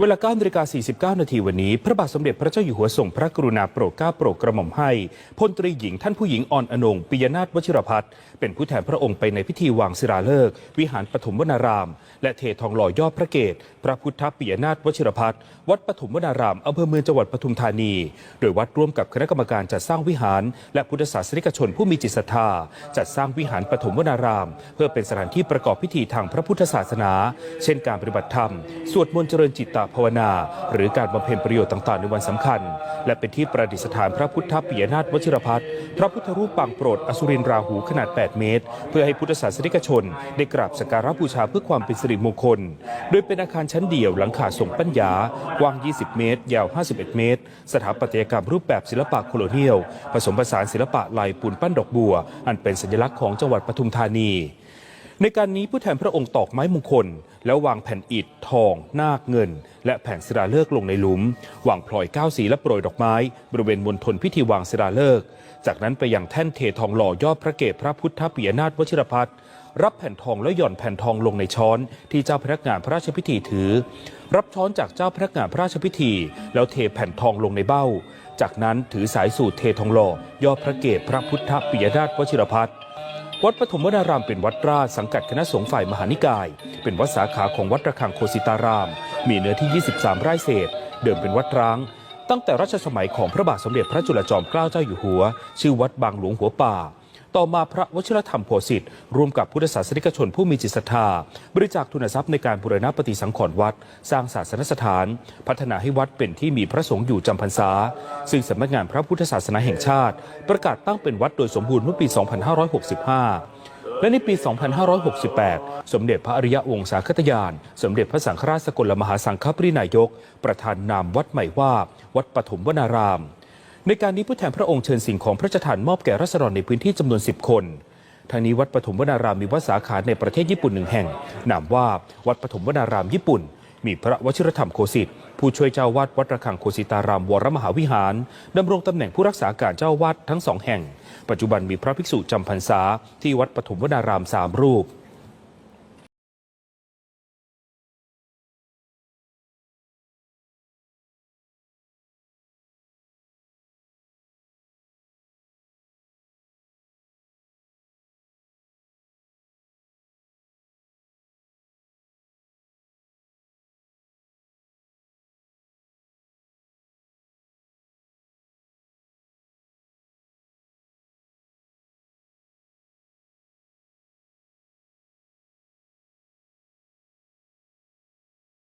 เวลา9นาฬิกา49 นาทีวันนี้ พระบาทสมเด็จพระเจ้าอยู่หัวทรงพระกรุณาโปรดเกล้าโปรดกระหม่อมให้พลตรีหญิงท่านผู้หญิงอ่อนอนงปิยนาถวชิรพัฒน์เป็นผู้แทนพระองค์ไปในพิธีวางศิลาฤกษ์วิหารปฐมวนาราม และเททองหล่อยอดพระเกศพระพุทธปิยนาถวชิรพัฒน์วัดปฐมวนารามอำเภอเมืองจังหวัดปทุมธานี โดยวัดร่วมกับคณะกรรมการจัดสร้างวิหาร และพุทธศาสนิกชนผู้มีจิตศรัทธาจัดสร้างวิหารปฐมวนาราม เพื่อเป็นสถานที่ประกอบพิธีทางพระพุทธศาสนา เช่นการปฏิบัติธรรมสวดมนต์เจริญจิตตภาวนา หรือการบำเพ็ญประโยชน์ต่าง ๆ ในวันสำคัญ และเป็นที่ประดิษฐานพระพุทธปิยนาถวชิรพัฒน์พระพุทธรูปปางโปรดอสุรินทราหูขนาด 8 เมตร เพื่อให้พุทธศาสนิกชน ได้กราบสักการะบูชาเพื่อความเป็นสิริมงคล โดยเป็นอาคารชั้นเดี่ยวหลังคาทรงปัญญากว้าง 20 เมตร ยาว 51 เมตร สถาปัตยกรรมรูปแบบศิลปะโคโลเนียล ผสมผสานศิลปะลายปูนปั้นดอกบัว อันเป็นสัญลักษณ์ของจังหวัดปทุมธานี ในการนี้ผู้แทนพระองค์ตอกไม้มงคล แล้ววางแผ่นอิฐทอง นาคเงิน และแผ่นศิลาฤกษ์ลงในหลุมวางพลอยก้าสีและโปรยดอกไม้ บริเวณมณฑลพิธีวางศิลาฤกษ์จากนั้นไปยังแท่นเททองหล่อยอดพระเกศพระพุทธปิยนาถวชิรพัฒน์รับแผ่นทองแล้วหย่อนแผ่นทองลงในช้อน ที่เจ้าพนักงานพระราชพิธีถือ รับช้อนจากเจ้าพนักงานพระราชพิธี แล้วเทแผ่นทองลงในเบ้า จากนั้นถือสายสูตรเททองหล่อยอดพระเกศพระพุทธปิยนาถวชิรพัฒน์ วัดปฐมวนารามเป็นวัดราชสังกัดคณะสงฆ์ฝ่ายมหานิกาย เป็นวัดสาขาของวัดระฆังโคสิตาราม มีเนื้อที่ 23 ไร่เศษ เดิมเป็นวัดร้าง ตั้งแต่รัชสมัยของพระบาทสมเด็จพระจุลจอมเกล้าเจ้าอยู่หัว ชื่อวัดบางหลวงหัวป่า ต่อมาพระวชิรธรรมโพสิทธิ์ร่วมกับพุทธศาสนิกชนผู้มีจิตศรัทธา บริจาคทุนทรัพย์ในการบูรณะปฏิสังขรณ์วัด สร้างศาสนสถาน พัฒนาให้วัดเป็นที่มีพระสงฆ์อยู่จำพรรษา ซึ่งสำนักงานพระพุทธศาสนาแห่งชาติ ประกาศตั้งเป็นวัดโดยสมบูรณ์เมื่อปี 2565และในปี 2568 สมเด็จพระอริยวงศาคตยาน สมเด็จพระสังฆราชสกลมหาสังฆปรินายก ประธานนามวัดใหม่ว่า วัดปฐมวนาราม ในการนี้ผู้แทนพระองค์เชิญสิ่งของพระราชทานมอบแก่รัษฎรในพื้นที่จำนวน 10 คนทางนี้วัดปฐมวนารามมีวัดสาขาในประเทศญี่ปุ่นหนึ่งแห่ง นามว่าวัดปฐมวนารามญี่ปุ่น มีพระวชิรธรรมโคสิทธิ์ผู้ช่วยเจ้าวาดวัดระฆังโคสิตารามวรมหาวิหารดำรงตำแหน่งผู้รักษาการเจ้าวาดทั้งสองแห่ง ปัจจุบันมีพระภิกษุจำพรรษาที่วัดปฐมวนารามสามรูป